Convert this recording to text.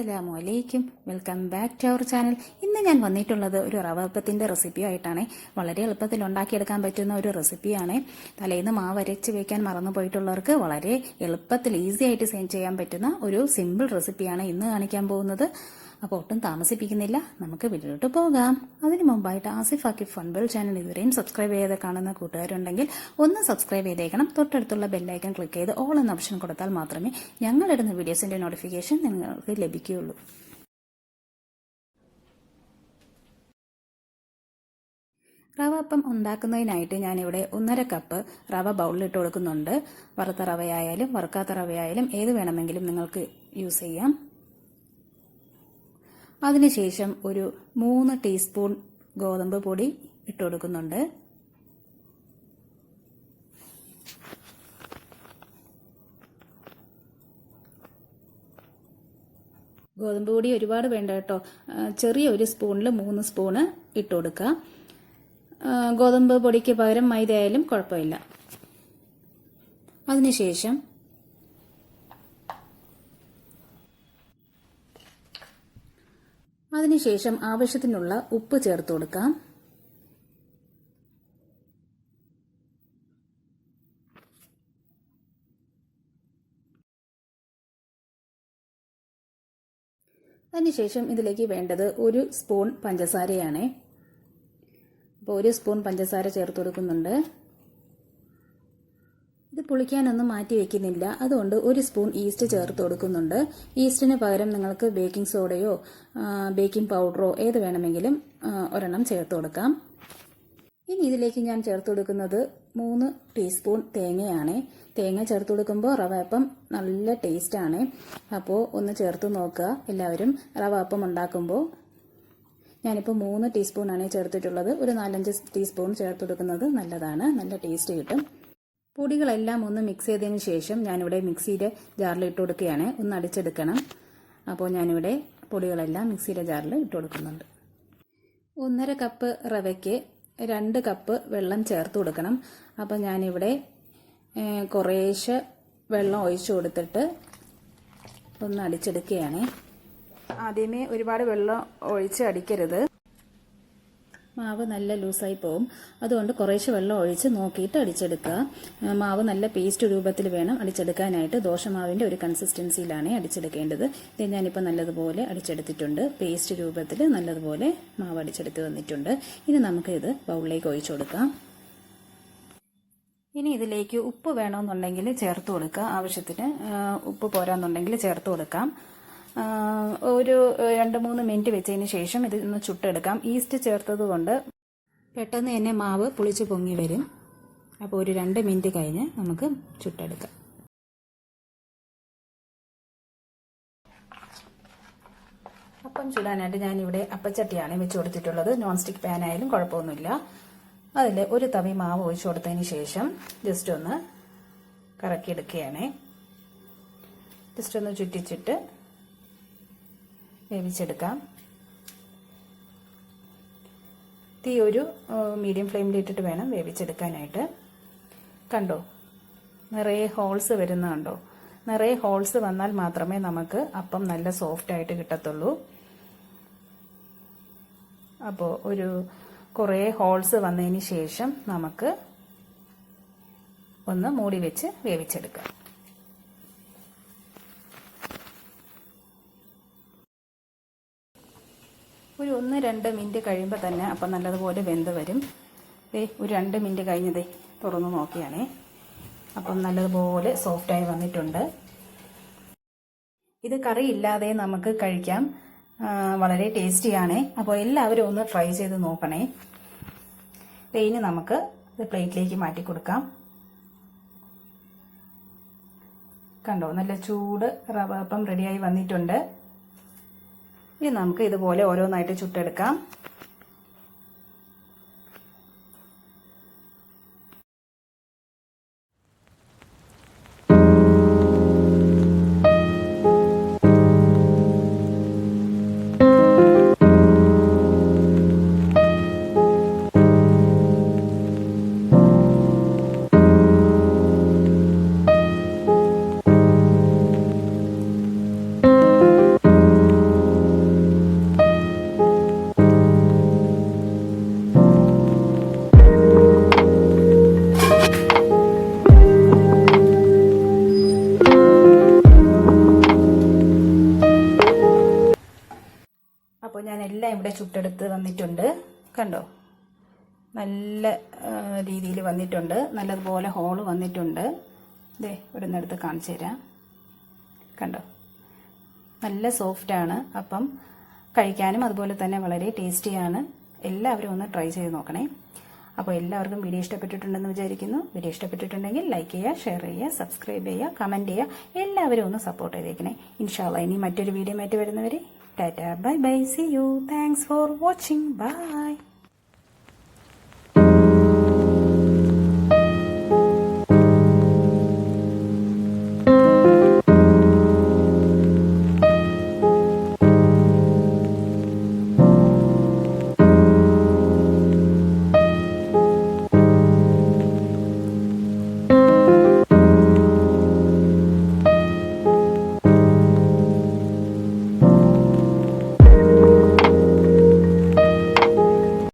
അസ്സലാമു അലൈക്കും. Welcome back to our channel ഇന്ന് ഞാൻ വന്നിട്ടുള്ളത് ഒരു റവപ്പത്തിന്റെ റെസിപ്പി ആയിട്ടാണ്. വളരെ എളുപ്പത്തിൽ ഉണ്ടാക്കിയെടുക്കാൻ പറ്റുന്ന ഒരു റെസിപ്പിയാണ് തലേന്ന് മാവ് അരച്ച് വെക്കാൻ മറന്നു പോയിട്ടുള്ളവർക്ക് വളരെ എളുപ്പത്തിൽ ഈസി ആയിട്ട് ചെയ്യാൻ പറ്റുന്ന ഒരു സിമ്പിൾ റെസിപ്പിയാണ് ഇന്ന് കാണിക്കാൻ പോകുന്നത്. അപ്പോൾ ഒട്ടും താമസിപ്പിക്കുന്നില്ല. നമുക്ക് വീട്ടിലോട്ട് പോകാം. അതിന് മുമ്പായിട്ട് ആസിഫ് ആക്കി ഫൺബൽ ചാനൽ ഇതുവരെയും സബ്സ്ക്രൈബ് ചെയ്ത് കാണുന്ന കൂട്ടുകാരുണ്ടെങ്കിൽ ഒന്ന് സബ്സ്ക്രൈബ് ചെയ്തേക്കണം. തൊട്ടടുത്തുള്ള ബെല്ലൈക്കൺ ക്ലിക്ക് ചെയ്ത് ഓൾ എന്ന ഓപ്ഷൻ കൊടുത്താൽ മാത്രമേ ഞങ്ങളിടുന്ന വീഡിയോസിന്റെ നോട്ടിഫിക്കേഷൻ നിങ്ങൾക്ക് ലഭിക്കുകയുള്ളൂ. റവ അപ്പം ഉണ്ടാക്കുന്നതിനായിട്ട് ഞാനിവിടെ ഒന്നര കപ്പ് റവ ബൗളിലിട്ട് കൊടുക്കുന്നുണ്ട്. വറുത്ത റവയായാലും വറുക്കാത്ത റവയായാലും ഏത് വേണമെങ്കിലും നിങ്ങൾക്ക് യൂസ് ചെയ്യാം. അതിനുശേഷം ഒരു മൂന്ന് ടീസ്പൂൺ ഗോതമ്പ് പൊടി ഇട്ട് കൊടുക്കുന്നുണ്ട് ഗോതമ്പ് പൊടി ഒരുപാട് വേണ്ട കേട്ടോ. ചെറിയ ഒരു സ്പൂണിൽ മൂന്ന് സ്പൂണ് ഇട്ട് കൊടുക്കുക ഗോതമ്പ് പൊടിക്ക് പകരം മൈദ ആയാലും കുഴപ്പമില്ല. അതിനുശേഷം അതിനുശേഷം ആവശ്യത്തിനുള്ള ഉപ്പ് ചേർത്ത് കൊടുക്കാം. അതിനുശേഷം ഇതിലേക്ക് വേണ്ടത് ഒരു സ്പൂൺ പഞ്ചസാരയാണ്. അപ്പോൾ ഒരു സ്പൂൺ പഞ്ചസാര ചേർത്ത് കൊടുക്കുന്നുണ്ട്. ഇത് പുളിക്കാനൊന്നും മാറ്റി വെക്കുന്നില്ല. അതുകൊണ്ട് ഒരു സ്പൂൺ ഈസ്റ്റ് ചേർത്ത് കൊടുക്കുന്നുണ്ട്. ഈസ്റ്റിന് പകരം നിങ്ങൾക്ക് ബേക്കിംഗ് സോഡയോ ബേക്കിംഗ് പൗഡറോ ഏത് വേണമെങ്കിലും ഒരെണ്ണം ചേർത്ത് കൊടുക്കാം. ഇനി ഇതിലേക്ക് ഞാൻ ചേർത്ത് കൊടുക്കുന്നത് മൂന്ന് ടീസ്പൂൺ തേങ്ങയാണ്. തേങ്ങ ചേർത്ത് കൊടുക്കുമ്പോൾ റവ അപ്പം നല്ല ടേസ്റ്റാണ്. അപ്പോൾ ഒന്ന് ചേർത്ത് നോക്കുക എല്ലാവരും. റവ അപ്പം ഉണ്ടാക്കുമ്പോൾ ഞാനിപ്പോൾ മൂന്ന് ടീസ്പൂണാണ് ചേർത്തിട്ടുള്ളത്. ഒരു നാലഞ്ച് ടീസ്പൂൺ ചേർത്ത് കൊടുക്കുന്നത് നല്ലതാണ്. നല്ല ടേസ്റ്റ് കിട്ടും. പൊടികളെല്ലാം ഒന്ന് മിക്സ് ചെയ്തതിന് ശേഷം ഞാനിവിടെ മിക്സിയുടെ ജാറിൽ ഇട്ട് കൊടുക്കുകയാണ്. ഒന്ന് അടിച്ചെടുക്കണം. അപ്പോൾ ഞാനിവിടെ പൊടികളെല്ലാം മിക്സിയുടെ ജാറിൽ ഇട്ട് കൊടുക്കുന്നുണ്ട്. ഒന്നര കപ്പ് റവയ്ക്ക് രണ്ട് കപ്പ് വെള്ളം ചേർത്ത് കൊടുക്കണം. അപ്പോൾ ഞാനിവിടെ കുറേശ്ശെ വെള്ളം ഒഴിച്ച് കൊടുത്തിട്ട് ഒന്ന് അടിച്ചെടുക്കുകയാണ്. ആദ്യമേ ഒരുപാട് വെള്ളം ഒഴിച്ച് അടിക്കരുത്. മാവ് നല്ല ലൂസായി പോകും അതുകൊണ്ട് കുറേശ്ശെ വെള്ളം ഒഴിച്ച് നോക്കിയിട്ട് അടിച്ചെടുക്കുക. മാവ് നല്ല പേസ്റ്റ് രൂപത്തിൽ വേണം അടിച്ചെടുക്കാനായിട്ട്. ദോശമാവിന്റെ ഒരു കൺസിസ്റ്റൻസിയിലാണ് അടിച്ചെടുക്കേണ്ടത്. ഇത് ഞാനിപ്പോൾ നല്ലതുപോലെ അടിച്ചെടുത്തിട്ടുണ്ട്. പേസ്റ്റ് രൂപത്തിൽ നല്ലതുപോലെ മാവ് അടിച്ചെടുത്ത് വന്നിട്ടുണ്ട്. ഇനി നമുക്ക് ഇത് ബൗളിലേക്ക് ഒഴിച്ചു കൊടുക്കാം. ഇനി ഇതിലേക്ക് ഉപ്പ് വേണമെന്നുണ്ടെങ്കിൽ ചേർത്ത് കൊടുക്കുക. ആവശ്യത്തിന് ഉപ്പ് പോരാന്നുണ്ടെങ്കിൽ ചേർത്ത് കൊടുക്കാം. ഒരു രണ്ട് മൂന്ന് മിനിറ്റ് വെച്ചതിന് ശേഷം ഇത് ഒന്ന് ചുട്ടെടുക്കാം. ഈസ്റ്റ് ചേർത്തത് കൊണ്ട് പെട്ടെന്ന് തന്നെ മാവ് പുളിച്ച് പൊങ്ങി വരും. അപ്പോൾ ഒരു രണ്ട് മിനിറ്റ് കഴിഞ്ഞ് നമുക്ക് ചുട്ടെടുക്കാം. അപ്പം ചുടാനായിട്ട് ഞാനിവിടെ അപ്പച്ചട്ടിയാണ് വെച്ച് കൊടുത്തിട്ടുള്ളത്. നോൺ സ്റ്റിക്ക് പാൻ ആയാലും കുഴപ്പമൊന്നുമില്ല. അതിൽ ഒരു തവി മാവ് ഒഴിച്ചു കൊടുത്തതിന് ശേഷം ജസ്റ്റ് ഒന്ന് കറക്കിയെടുക്കുകയാണേ. ജസ്റ്റ് ഒന്ന് ചുറ്റിച്ചിട്ട് വേവിച്ചെടുക്കാം. തീ ഒരു മീഡിയം ഫ്ലെയിമിൽ ഇട്ടിട്ട് വേണം വേവിച്ചെടുക്കാനായിട്ട്. കണ്ടോ? നിറയെ ഹോൾസ് വരുന്ന കണ്ടോ? നിറയെ ഹോൾസ് വന്നാൽ മാത്രമേ നമുക്ക് അപ്പം നല്ല സോഫ്റ്റ് ആയിട്ട് കിട്ടത്തുള്ളൂ. അപ്പോൾ ഒരു കുറേ ഹോൾസ് വന്നതിന് ശേഷം നമുക്ക് ഒന്ന് മൂടി വെച്ച് വേവിച്ചെടുക്കാം ഒരു ഒന്ന് രണ്ട് മിനിറ്റ് കഴിയുമ്പോൾ തന്നെ അപ്പം നല്ലതുപോലെ വെന്ത് വരും. ദേ ഒരു രണ്ട് മിനിറ്റ് കഴിഞ്ഞതേ തുറന്ന് നോക്കിയാണേ. അപ്പം നല്ലതുപോലെ സോഫ്റ്റായി വന്നിട്ടുണ്ട്. ഇത് കറി ഇല്ലാതെ നമുക്ക് കഴിക്കാം. വളരെ ടേസ്റ്റിയാണ് അപ്പോൾ എല്ലാവരും ഒന്ന് ട്രൈ ചെയ്ത് നോക്കണേ. ഇനി നമുക്ക് ഇത് പ്ലേറ്റിലേക്ക് മാറ്റി കൊടുക്കാം. കണ്ടോ നല്ല ചൂട് റവ അപ്പം റെഡിയായി വന്നിട്ടുണ്ട്. ഇനി നമുക്ക് ഇതുപോലെ ഓരോന്നായിട്ട് ചുട്ടെടുക്കാം. ചുട്ടെടുത്ത് വന്നിട്ടുണ്ട്. കണ്ടോ? നല്ല രീതിയിൽ വന്നിട്ടുണ്ട്. നല്ലതുപോലെ ഹോൾ വന്നിട്ടുണ്ട്. ദേ ഇവിടെ നിന്നെടുത്ത് കാണിച്ചു തരാം. കണ്ടോ? നല്ല സോഫ്റ്റാണ് അപ്പം കഴിക്കാനും അതുപോലെ തന്നെ വളരെ ടേസ്റ്റിയാണ് എല്ലാവരും ഒന്ന് ട്രൈ ചെയ്ത് നോക്കണേ. അപ്പോൾ എല്ലാവർക്കും വീഡിയോ ഇഷ്ടപ്പെട്ടിട്ടുണ്ടെന്ന് വിചാരിക്കുന്നു. വീഡിയോ ഇഷ്ടപ്പെട്ടിട്ടുണ്ടെങ്കിൽ ലൈക്ക് ചെയ്യുക ഷെയർ ചെയ്യുക സബ്സ്ക്രൈബ് ചെയ്യുക കമന്റ് ചെയ്യുക. എല്ലാവരും ഒന്ന് സപ്പോർട്ട് ചെയ്തേക്കണേ. ഇൻഷാല്ല ഇനി മറ്റൊരു വീഡിയോ മാറ്റി വരുന്നവരെ Tata. Bye bye. See you. Thanks for watching. Bye.